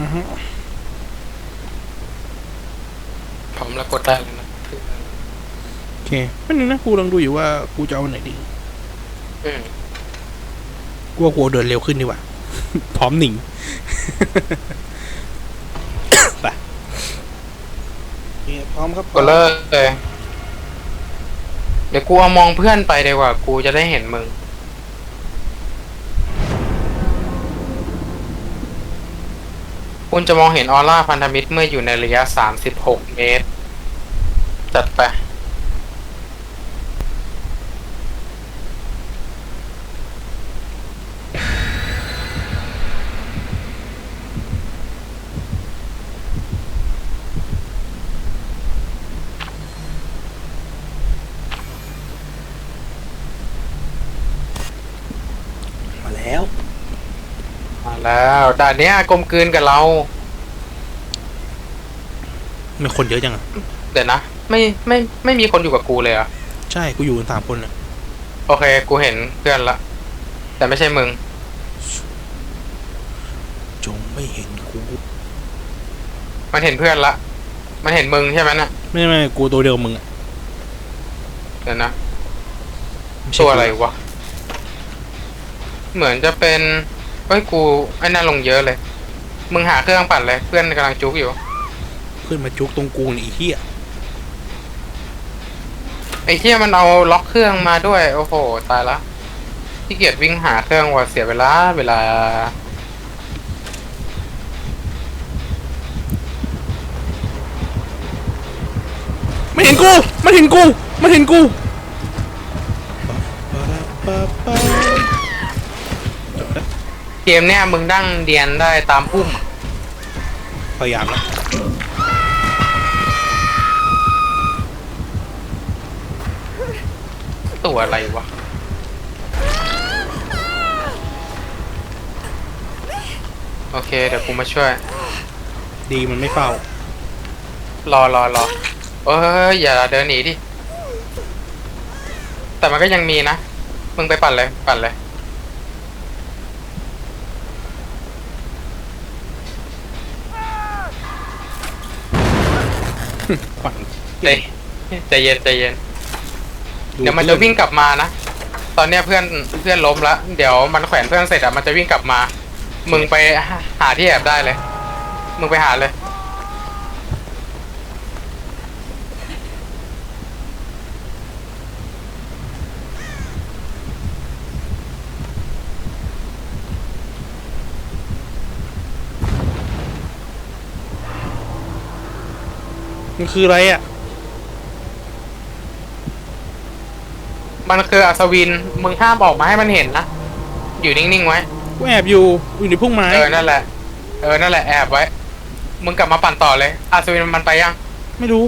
อือฮึพร้อมแล้วกดได้เลยนะโอเคไม่นึงนะกูกำลังดูอยู่ว่ากูจะเอาไหนดีอืมกูว่ากูเอาเดินเร็วขึ้นดีกว่า พร้อมหนิงไปโอเคพร้อมครับกดเลิกเลยเดี๋ยวกูเอามองเพื่อนไปดีกว่า กูจะได้เห็นมึง คุณจะมองเห็นออร่าพันธมิตรเมื่ออยู่ในระยะ 36 เมตร จัดไป มาแล้ว แล้วด่านเนี้ยกลมกลืนกับเรามีคนเยอะจังอะเดี๋ยวนะ ไม่ไม่ไม่มีคนอยู่กับกูเลยเหรอะใช่กูอยู่กันสามคนอะโอเค กูเห็นเพื่อนละ แต่ไม่ใช่มึง จงไม่เห็นกูมันเห็นเพื่อนละ มันเห็นมึงใช่ไหมน่ะไม่ไม่กูตัวเดียวกับมึงอะเดี๋ยวนะ ม่ใช่ตัวอะไรวะ เหมือนจะเป็น เฮ้ยกูไอ้นั่นลงเยอะเลย มึงหาเครื่องปั่นเลยเพื่อนกำลังจุกอยู่เพื่อนมาจุกตรงกูนี่ไอีเหี้ยไอ้เที่ยมันเอาล็อกเครื่องมาด้วย โอ้โห ตายละที่เกียจวิ่งหาเครื่องว่าเสียเวลาเวลา มันเห็นกู มันเห็นกู มันเห็นกูจบแล้วเก มเนี้ยมึงดั้งเดียนได้ตามพุ่มอะพยายามแล้วตัวอะไรวะ โอเค เดี๋ยวกูมาช่วย ดีมันไม่เฝ้ารอรอรอเอ้ย อย่าเดินหนีดิ แต่มันก็ยังมีนะ มึงไปปั่นเลย ปั่นเลย ปั่นใจใจเย็นใจเย็น เดี๋ยวมันจะวิ่งกลับมานะ ตอนเนี้ยเพื่อนเพื่อนล้มแล้วเดี๋ยวมันแขวนเพื่อนเสร็จอะมันจะวิ่งกลับมา มึงไปหาหาที่แอบได้เลย มึงไปหาเลย มันคืออะไรอะ มันคืออัศวิน มึงห้ามออกมาให้มันเห็นนะ อยู่นิ่งๆไว้ กูแอบอยู่ อยู่ในพุ่มไม้ เออ นั่นแหละ เออ นั่นแหละ แอบไว้ มึงกลับมาปั่นต่อเลย อัศวินมันไปยัง ไม่รู้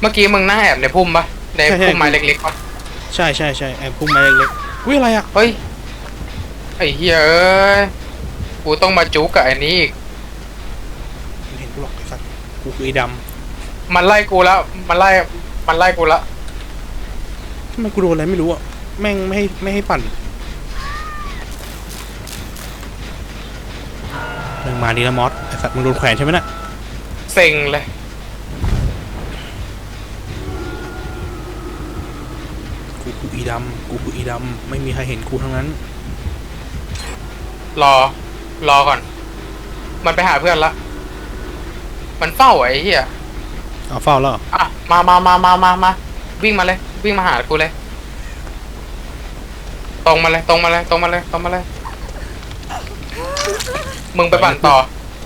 เมื่อกี้มึงนั่งแอบในพุ่มปะในใช่ใช่ พุ่มไม้เล็กๆปะใช่ใช่ใช่แอบพุ่มไม้เล็กๆอุ้ยอะไรอะ เฮ้ย ไอ้เหี้ยเอ้ยกูต้องมาจุกกับไอ้นี้อีก มันเห็นกูหรอกไอ้สัตว์ กูคือไอ้ดมันไล่กูแล้ว มันไล่ มันไล่กูแล้วำทำไมกูโดนอะไรไม่รู้อะแม่งไม่ให้ไม่ให้ปั่นมึงมาดีนะมอสไอ้สัตว์มึงโดนแขวนใช่ไหมน่ะเซ็งเลย กูคืออีดำกูคืออีดำไม่มีใครเห็นกูทั้งนั้น รอ รอก่อน มันไปหาเพื่อนละ มันเฝ้าไอ้เหี้ยเอาเฝ้าแล้วเหรออะมามามามามามาวิ่งมาเลย วิ่งมาหากูเลย ตรงมาเลย ตรงมาเลย ตรงมาเลย ตรงมาเลย มึงไปปั่นต่อ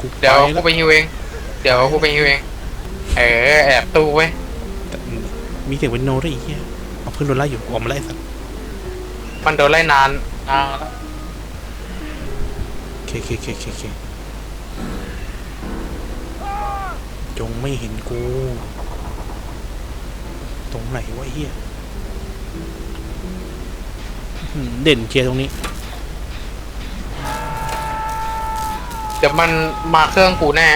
กูเดี๋ยวไปกูแล้วไปฮิวเอง เดี๋ยวกูไปฮิวเอง เออแอบตู้ไว้ยแต่มีเสียงเป็นโนด้วยอีกเหี้ยเอาเพื่อนโดนไล่อยู่กูออกมาไล่ไอ้สัตว์มันโดนไล่นานนานแล้วเคเคเคเคเค จงไม่เห็นกู ตรงไหนวะไอ้เฮียอื้อหือเด่นเชียร์ตรงนี้ เดี๋ยวมันมาเครื่องกูแน่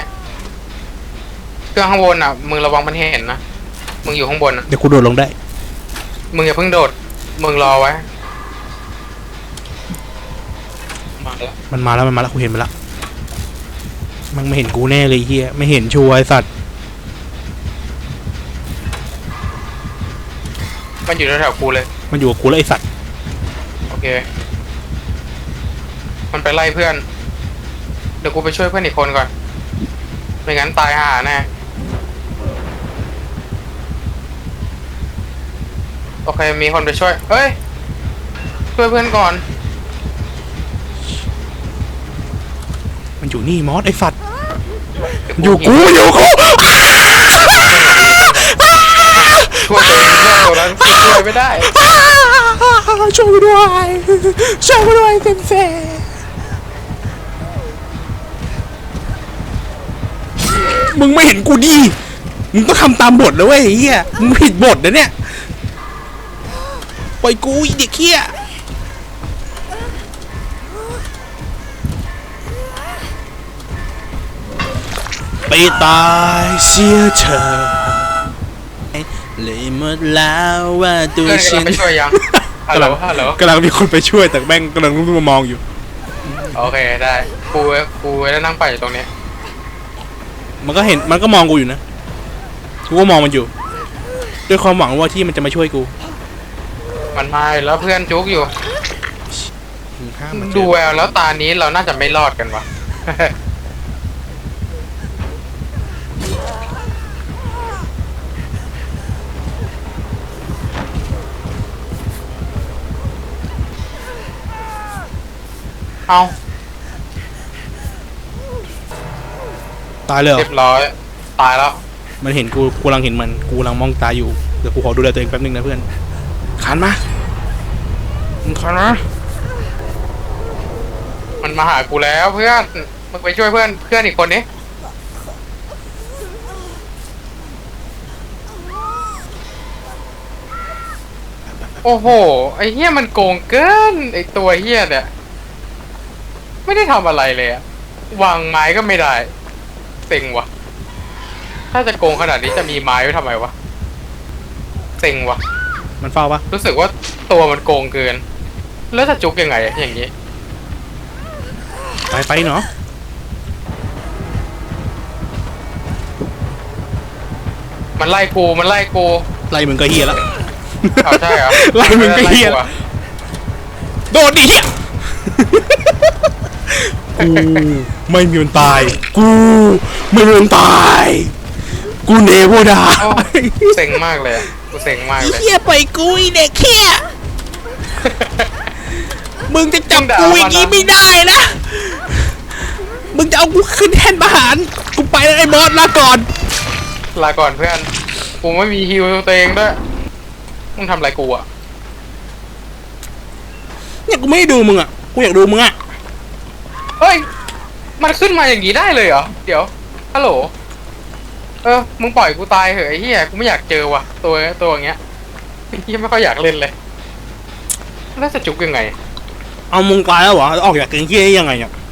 เครื่องข้างบนอะ มึงระวังมันเห็นนะ มึงอยู่ข้างบนอะ เดี๋ยวกูโดดลงได้ มึงอย่าเพิ่งโดด มึงรอไว้มมาแล้ว มันมาแล้วมันมาแล้วกูเห็นมันละ มันไม่เห็นกูแน่เลยไอ้เฮียไม่เห็นชัวร์ไอ้สัตว์ มันอยู่แถวๆกูเลย มันอยู่กับกูแล้วไอ้สัตว์ โอเค มันไปไล่เพื่อน เดี๋ยวกูไปช่วยเพื่อนอีกคนก่อน ไม่งั้นตายห่าแน่ โอเค มีคนไปช่วย เฮ้ย ช่วยเพื่อนก่อน อยู่นี่มอสไอ้สัตว์มันอยู่กูมันอยู่กูช่วยตัวเองเพื่อนตัวนั้นช่วยไม่ได้ช่วยกูด้วยช่วยกูด้วยเซนเซมึงไม่เห็นกูดีมึงต้องทำตามบทแล้วเว้ยไอ้เฮียมึงผิดบทนะเนี่ยปล่อยกูอีเด็กเฮีย ไปตายเสียเธอเลยหมดแล้วว่าตัวเพื่อนฉักำลังนไปช่วยยังฮัลโหลฮัลโหลกำลังมีคนไปช่วยแต่แม่งกำลังรุ่งมามองอยู่ โอเคได้กูกูได้นั่งไปอยู่ตรงนี้มันก็เห็นมันก็มองกูอยู่นะ กูก็มองมันอยู่ ด้วยความหวังว่าที่มันจะมาช่วยกูมันมาอยู่แล้วเพื่อนจุกอยู่ ห้ามมันดูแววแล้วตานี้เราน่าจะไม่รอดกันวะ เอาตายเลยเหรเรีอยบร้อย ตายแล้ว มันเห็นกูกูกำลังเห็นมันกูกำลังมองตาอยู่เดี๋ยวกูขอดูแลตัวเองแป๊บนึงนะเพื่อนขานมามึงขานมามันมาหากูแล้วเพื่อน มึงไปช่วยเพื่อนเพื่อนอีกคนนี้โอ้โห ไอ้เฮี้ยมันโกงเกิน ไอ้ตัวเฮี้ยเนี่ย ไม่ได้ทำอะไรเลยอะวางไม้ก็ไม่ได้เซ็งวะถ้าจะโกงขนาดนี้จะมีไม้ไว้ทำไมวะเซ็งวะมันเฝ้าปะรู้สึกว่าตัวมันโกงเกิน แล้วจะจุกยังไงอะอย่างนี้ ไปไปเนาะมันไล่กูมันไล่กูไล่มึงก็เฮียแล้วเอาใช่เหรอ ไล่มึงก็เหี้ยไล่อะโดดดิเฮีย กูไม่มีวันตาย กูไม่มีวันตาย กูเนโวดาโอ้เซ็งมากเลยอะกูเซ็งมากเลย เฮียปล่อยกูไอเด็กเฮียมึงจะจับกูอย่างนี้ไม่ได้นะ มึงจะเอากูขึ้นแท่นประหารกูไปแล้วไอ้บอสลาก่อน ลาก่อนเพื่อน กูไม่มีฮิวตัวเองด้วย มึงทำอะไรกูอะเนี่ยกูไม่ได้ดูมึงอะ กูอยากดูมึงอะเฮ้ย มันขึ้นมาอย่างนี้ได้เลยเหรอ เดี๋ยว ฮัลโหล เออ มึงปล่อยกูตายเหอะไอ้เหี้ย กูไม่อยากเจอว่ะ ตัวตัวอย่างเงี้ยไอ้เหี้ยไม่ค่อยอยากเล่นเลย แล้วจะจุกยังไง เอามึงตายแล้วเหรอแล้วออกจากเกมเหี้ยได้ยังไงเนี่ย